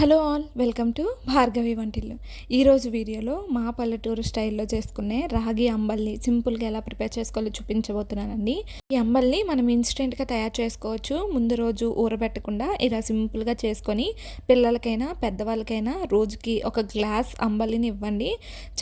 Hello all welcome to Bhargavi వంటిల్లు. ఈరోజు వీడియోలో మా పల్లెటూరు స్టైల్లో చేసుకునే రాగి అంబల్ని సింపుల్గా ఎలా ప్రిపేర్ చేసుకోవాలో చూపించబోతున్నానండి. ఈ అంబల్ని మనం ఇన్స్టెంట్గా తయారు చేసుకోవచ్చు. ముందు రోజు ఊరబెట్టకుండా ఇలా సింపుల్గా చేసుకొని పిల్లలకైనా పెద్దవాళ్ళకైనా రోజుకి ఒక గ్లాస్ అంబలిని ఇవ్వండి.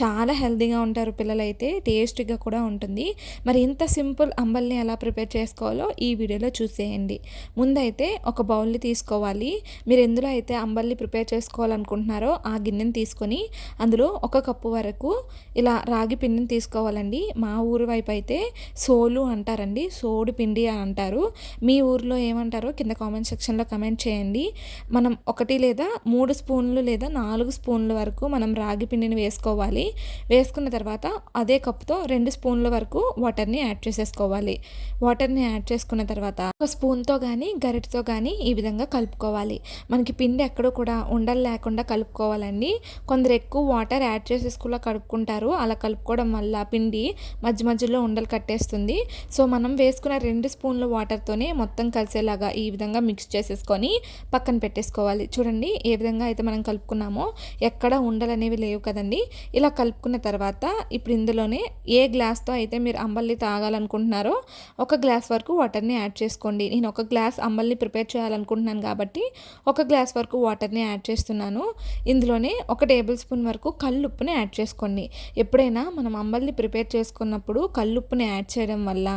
చాలా హెల్తీగా ఉంటారు పిల్లలైతే టేస్ట్గా కూడా ఉంటుంది. మరి ఇంత సింపుల్ అంబల్ని ఎలా ప్రిపేర్ చేసుకోవాలో ఈ వీడియోలో చూసేయండి. ముందైతే ఒక బౌల్ని తీసుకోవాలి. మీరు ఎందులో అయితే అంబల్ని ప్రిపేర్ చేసుకోవాలనుకుంటున్నారో ఆ గిన్నెని తీసుకొని అందులో ఒక కప్పు వరకు ఇలా రాగి పిండిని తీసుకోవాలండి. మా ఊరు వైపు అయితే సోలు అంటారండి. సోడి పిండి అని అంటారు. మీ ఊర్లో ఏమంటారో కింద కామెంట్ సెక్షన్లో కమెంట్ చేయండి. మనం ఒకటి లేదా మూడు స్పూన్లు లేదా నాలుగు స్పూన్ల వరకు మనం రాగి పిండిని వేసుకోవాలి. వేసుకున్న తర్వాత అదే కప్తో రెండు స్పూన్ల వరకు వాటర్ని యాడ్ చేసేసుకోవాలి. వాటర్ని యాడ్ చేసుకున్న తర్వాత ఒక స్పూన్తో కానీ గరిటతో కానీ ఈ విధంగా కలుపుకోవాలి. మనకి పిండి ఎక్కడో కూడా ఉండలు లేకుండా కలుపుకోవాలండి. కొందరు ఎక్కువ వాటర్ యాడ్ చేసేసుకులా కలుపుకుంటారు అలా కలుపుకోవడం వల్ల పిండి మధ్య మధ్యలో ఉండలు కట్టేస్తుంది. సో మనం వేసుకున్న రెండు స్పూన్ల వాటర్తోనే మొత్తం కలిసేలాగా ఈ విధంగా మిక్స్ చేసేసుకొని పక్కన పెట్టేసుకోవాలి. చూడండి ఏ విధంగా అయితే మనం కలుపుకున్నామో ఎక్కడ ఉండలు అనేవి లేవు కదండి. ఇలా కలుపుకున్న తర్వాత ఇప్పుడు ఇందులోనే ఏ గ్లాస్తో అయితే మీరు అంబల్ని తాగాలనుకుంటున్నారో ఒక గ్లాస్ వరకు వాటర్ని యాడ్ చేసుకోండి. నేను ఒక గ్లాస్ అంబల్ని ప్రిపేర్ చేయాలనుకుంటున్నాను కాబట్టి ఒక గ్లాస్ వరకు వాటర్ని యాడ్ చేస్తున్నాను. ఇందులోనే ఒక టేబుల్ స్పూన్ వరకు కల్లుప్పుని యాడ్ చేసుకోండి. ఎప్పుడైనా మనం అంబల్ని ప్రిపేర్ చేసుకున్నప్పుడు కల్లుప్పుని యాడ్ చేయడం వల్ల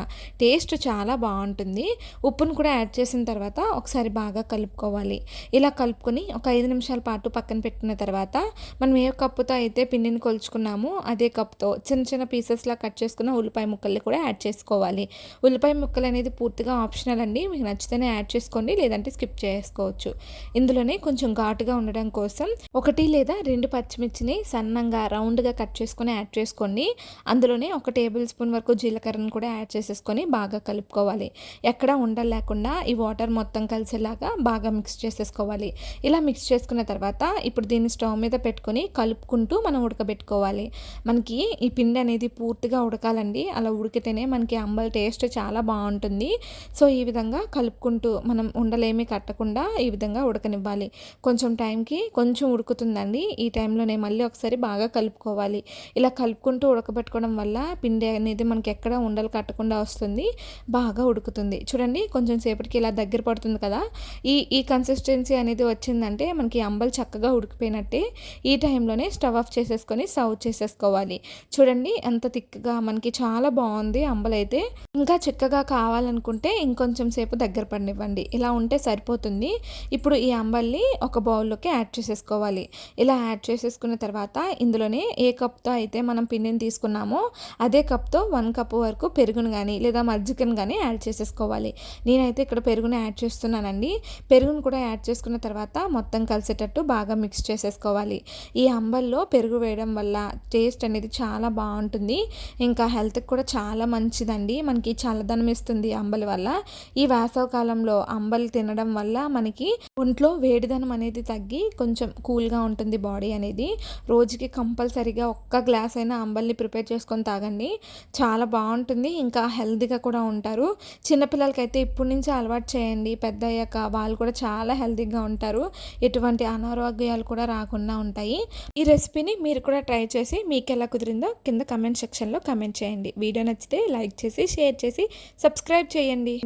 టేస్ట్ చాలా బాగుంటుంది. ఉప్పును కూడా యాడ్ చేసిన తర్వాత ఒకసారి బాగా కలుపుకోవాలి. ఇలా కలుపుకొని ఒక ఐదు నిమిషాల పాటు పక్కన పెట్టిన తర్వాత మనం ఏ కప్పుతో అయితే పిండిని కొలుచుకున్నామో అదే కప్తో చిన్న చిన్న పీసెస్లా కట్ చేసుకున్న ఉల్లిపాయ ముక్కల్ని కూడా యాడ్ చేసుకోవాలి. ఉల్లిపాయ ముక్కలు అనేది పూర్తిగా ఆప్షనల్ అండి. మీకు నచ్చితేనే యాడ్ చేసుకోండి లేదంటే స్కిప్ చేసుకోవచ్చు. ఇందులోనే కొంచెం ఘాటుగా ఉండడం కోసం ఒకటి లేదా రెండు పచ్చిమిర్చిని సన్నంగా రౌండ్గా కట్ చేసుకొని యాడ్ చేసుకోండి అందులోనే ఒక టేబుల్ స్పూన్ వరకు జీలకర్రను కూడా యాడ్ చేసేసుకొని బాగా కలుపుకోవాలి. ఎక్కడ ఉండలు లేకుండా ఈ వాటర్ మొత్తం కలిసేలాగా బాగా మిక్స్ చేసేసుకోవాలి. ఇలా మిక్స్ చేసుకున్న తర్వాత ఇప్పుడు దీన్ని స్టవ్ మీద పెట్టుకొని కలుపుకుంటూ మనం ఉడకబెట్టుకోవాలి. మనకి ఈ పిండి అనేది పూర్తిగా ఉడకాలండి. అలా ఉడికితేనే మనకి అంబల్ టేస్ట్ చాలా బాగుంటుంది. సో ఈ విధంగా కలుపుకుంటూ మనం ఉండలేమి కట్టకుండా ఈ విధంగా ఉడకనివ్వాలి. కొంచెం కొంచెం టైంకి కొంచెం ఉడుకుతుందండి. ఈ టైంలోనే మళ్ళీ ఒకసారి బాగా కలుపుకోవాలి. ఇలా కలుపుకుంటూ ఉడకబెట్టుకోవడం వల్ల పిండి అనేది మనకి ఎక్కడ ఉండలు కట్టకుండా వస్తుంది. బాగా ఉడుకుతుంది. చూడండి కొంచెం సేపటికి ఇలా దగ్గర పడుతుంది కదా. ఈ ఈ కన్సిస్టెన్సీ అనేది వచ్చిందంటే మనకి అంబలు చక్కగా ఉడికిపోయినట్టే ఈ టైంలోనే స్టవ్ ఆఫ్ చేసేసుకొని సర్వ్ చేసేసుకోవాలి. చూడండి ఎంత థిక్గా మనకి చాలా బాగుంది అంబలు అయితే. ఇంకా చిక్కగా కావాలనుకుంటే ఇంకొంచెం సేపు దగ్గర పడినివ్వండి. ఇలా ఉంటే సరిపోతుంది. ఇప్పుడు ఈ అంబల్ని ఒక బౌల్లోకి యాడ్ చేసేసుకోవాలి. ఇలా యాడ్ చేసేసుకున్న తర్వాత ఇందులోనే ఏ కప్తో అయితే మనం పిండిని తీసుకున్నామో అదే కప్తో వన్ కప్ వరకు పెరుగును కానీ లేదా మజ్జిగను కానీ యాడ్ చేసేసుకోవాలి. నేనైతే ఇక్కడ పెరుగును యాడ్ చేస్తున్నానండి. పెరుగును కూడా యాడ్ చేసుకున్న తర్వాత మొత్తం కలిసేటట్టు బాగా మిక్స్ చేసేసుకోవాలి. ఈ అంబల్లో పెరుగు వేయడం వల్ల టేస్ట్ అనేది చాలా బాగుంటుంది. ఇంకా హెల్త్కి కూడా చాలా మంచిదండి. మనకి చల్లదనం ఇస్తుంది అంబలి వల్ల. ఈ వేసవ కాలంలో అంబలి తినడం వల్ల మనకి ఒంట్లో వేడిదనం అనేది అనేది తగ్గి కొంచెం కూల్గా ఉంటుంది బాడీ అనేది. రోజుకి కంపల్సరీగా ఒక్క గ్లాస్ అయినా అంబల్ని ప్రిపేర్ చేసుకొని తాగండి. చాలా బాగుంటుంది. ఇంకా హెల్తీగా కూడా ఉంటారు. చిన్నపిల్లలకైతే ఇప్పటి నుంచి అలవాటు చేయండి. పెద్ద అయ్యాక వాళ్ళు కూడా చాలా హెల్తీగా ఉంటారు. ఎటువంటి అనారోగ్యాలు కూడా రాకుండా ఉంటాయి. ఈ రెసిపీని మీరు కూడా ట్రై చేసి మీకు ఎలా కుదిరిందో కింద కమెంట్ సెక్షన్లో కమెంట్ చేయండి. వీడియో నచ్చితే లైక్ చేసి షేర్ చేసి సబ్స్క్రైబ్ చేయండి.